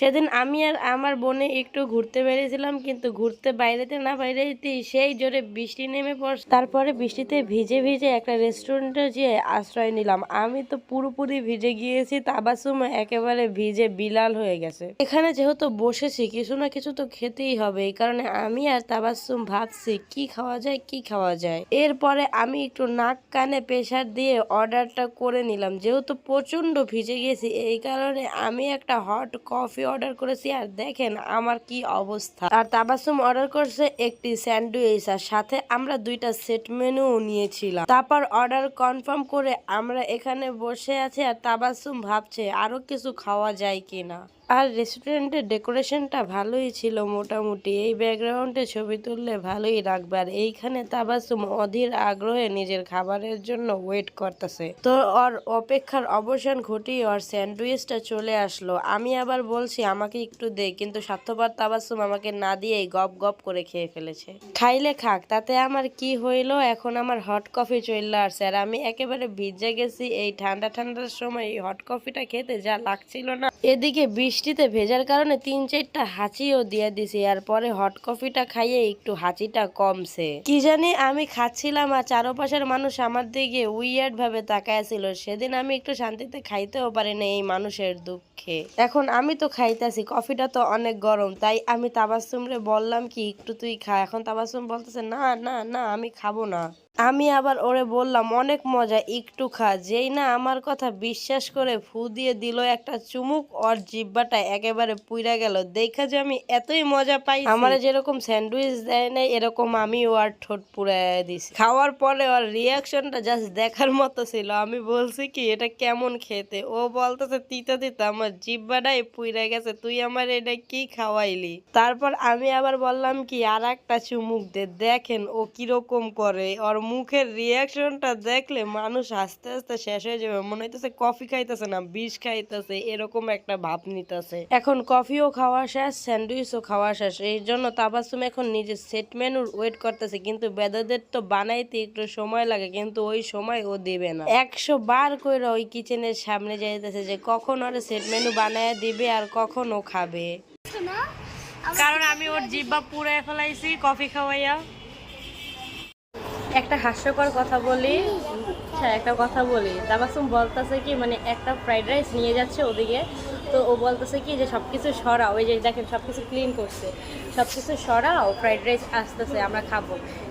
সেদিন আমি আর আমার বোনে একটু ঘুরতে বেরিয়েছিলাম, কিন্তু ঘুরতে বাইরেতে না বাইরেতেই সেই জোরে বৃষ্টি নেমে পড়ছে। তারপরে বৃষ্টিতে ভিজে ভিজে একটা রেস্টুরেন্টে যেয়ে আশ্রয় নিলাম। আমি তো পুরোপুরি ভিজে গিয়েছি, তাবাসুম একেবারে ভিজে বিলাল হয়ে গেছে। এখানে যেহেতু বসেছি, কিছু না কিছু তো খেতেই হবে। এই কারণে আমি আর তাবাসুম ভাবছি, কি খাওয়া যায়, কি খাওয়া যায়? এরপরে আমি একটু নাক কানে প্রেশার দিয়ে অর্ডারটা করে নিলাম। যেহেতু প্রচণ্ড ভিজে গেছি, এই কারণে আমি একটা হট কফি অর্ডার করেছি আর দেখেন আমার কি অবস্থা। আর তাবাসুম অর্ডার করছে একটি স্যান্ডউইচ আর সাথে আমরা দুইটা সেট মেনু নিয়েছিলাম। তারপর অর্ডার কনফার্ম করে আমরা এখানে বসে আছি আর তাবাসুম ভাবছে আরও কিছু খাওয়া যায় কিনা। আর রেস্টুরেন্টের ডেকোরেশনটা ভালোই ছিল মোটামুটি। এই ব্যাকগ্রাউন্ডে ছবি তুললে ভালোই রাখবে আর এইখানে তাবাসুম অধীর আগ্রহে নিজের খাবারের জন্য ওয়েট করতেছে। তো ওর অপেক্ষার অবসান ঘটিয়ে ওর স্যান্ডউইচটা চলে আসলো। আমি আবার বলছি, আমাকে একটু দে। কিন্তু স্বার্থপর তাবাসুম আমাকে না দিয়েই গপ গপ করে খেয়ে ফেলেছে। খাইলে খাক, তাতে আমার কি হইল? এখন আমার হট কফি চলে আসছে। আর আমি একেবারে ভিজে গেছি। এই ঠান্ডা ঠান্ডার সময় এই হট কফিটা খেতে যা লাগছিল না। এদিকে বৃষ্টিতে ভেজার কারণে তিন চারটা হাঁচিও দিয়ে দিছি আর পরে হট কফিটা খাইয়ে একটু হাঁচিটা কমছে। কি জানি আমি খাচ্ছিলাম আর চারপাশের মানুষ আমার দিকে উইয়ার্ড ভাবে তাকায়াছিল সেদিন আমি একটু শান্তিতে খাইতেও পারি না এই মানুষের দুঃখে। এখন আমি তো খাইতেছি কফিটা তো অনেক গরম, তাই আমি তাবাসুমরে বললাম কি, একটু তুই খা। এখন তাবাসুম বলতেছে, না না না, আমি খাব না। আমি আবার ওরে বললাম, অনেক মজা, একটু খা। যেই না আমার কথা বিশ্বাস করে ফু দিয়ে দিল একটা চুমুক, ওর জিব্বাটা একেবারে পুইরা গেল। দেখা যে আমি এতই মজা পাই আমার যেরকম স্যান্ডউইচ দেয় নাই, এরকম আমি ওর ঠোঁট পুরাই দিছি। খাওয়ার পরে ওর রিয়াকশনটা জাস্ট দেখার মতো ছিল। আমি বলছি কি, এটা কেমন খেতে? ও বলতেছে, তিতা তিতা, আমার জিব্বাটাই পুইরা গেছে, তুই আমার এটা কি খাওয়াইলি? তারপর আমি আবার বললাম কি আর একটা চুমুক দে, দেখেন ও কীরকম করে। ওর মুখের রিয়াকশনটা দেখলে মানুষ আস্তে আস্তে শেষ হয়ে যাবে। মনে হইতেছে কফি খাইতেছে না বিষ খাইতেছে এরকম একটা ভাব নিতেছে। এখন কফিও খাওয়া শেষ স্যান্ডউইচও খাওয়া শেষ। এই জন্য তাবাসুম এখন নিজের সেট মেনুর ওয়েট করতেছে কিন্তু বেদাদের তো বানাইতে একটু সময় লাগে কিন্তু ওই সময় ও দেবে না। একশো বার করে ওই কিচেনের সামনে যাইতেছে যে কখন ওর সেট মেনু বানায় দিবে আর কখন ও খাবে। কারণ আমি ওর জিব্বা পুড়ে ফেলাইছি কফি খাওয়াইয়া। একটা হাস্যকর কথা বলি। হ্যাঁ একটা কথা বলি। তাবাসুম বলতেছে কি মানে একটা ফ্রাইড রাইস নিয়ে যাচ্ছে ওদিকে। তো ও বলতেছে কি যে সব কিছু সরাও। ওই যে দেখেন সব কিছু ক্লিন করছে। সব কিছু সরাও ফ্রাইড রাইস আসতেছে আমরা খাব।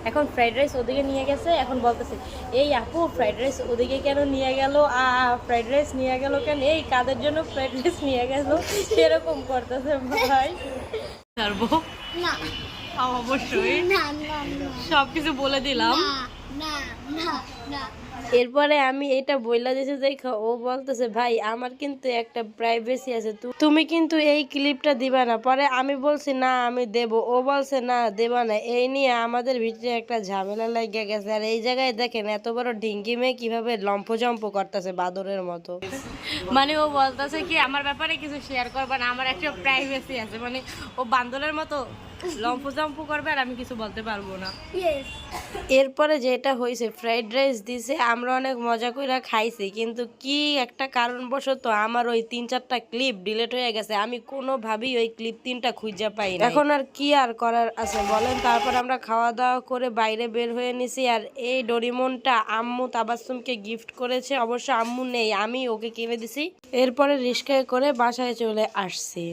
এখন ফ্রাইড রাইস ওদিকে নিয়ে গেছে এখন বলতেছে এই আপু ফ্রাইড রাইস ওদিকে কেন নিয়ে গেল? আ ফ্রাইড রাইস নিয়ে গেল কেন? এই কাদের জন্য ফ্রাইড রাইস নিয়ে গেল? সেরকম করতেছে ভাই। ছাড়বো? না। অবশ্যই। না সবকিছু বলে দিলাম। না না না। এরপরে আমি এটা বইলা দিয়েছি দেখো ও বলতেছে ভাই আমার কিন্তু একটা প্রাইভেসি আছে। তুমি কিন্তু এই ক্লিপটা দিবা না। পরে আমি বলছি না আমি দেব। ও বলছে না দেবা না। এই নিয়ে আমাদের ভিতরে একটা ঝামেলা লাগিয়ে গেছে। আর এই জায়গায় দেখেন এত বড় ঢিঙ্গি মেয়ে কীভাবে লম্ফজম্প করতেছে বাদরের মতো। মানে ও বলতেছে কি আমার ব্যাপারে কিছু শেয়ার করবে না আমার একটা প্রাইভেসি আছে। মানে ও বান্দরের মতো লম্ফজম্প করবে আর আমি কিছু বলতে পারব না। এরপরে যেটা হয়েছে ফ্রাইড রাইস দিছে। আমরা অনেক মজা করে খাইছি, কিন্তু কি একটা কারণবশত আমার ওই তিন চারটা ক্লিপ ডিলেট হয়ে গেছে, আমি কোনোভাবেই ওই ক্লিপ তিনটা খুঁজে পাই না এখন আর কি আর করার আছে বলেন? তারপর আমরা খাওয়া দাওয়া করে বাইরে বের হয়ে নিছি, আর এই ডোরিমনটা আম্মু তাবাসুমকে গিফট করেছে, অবশ্য আম্মু নেই, আমি ওকে কিনে দিছি। এরপরে রিস্কায় করে বাসায় চলে আসছি।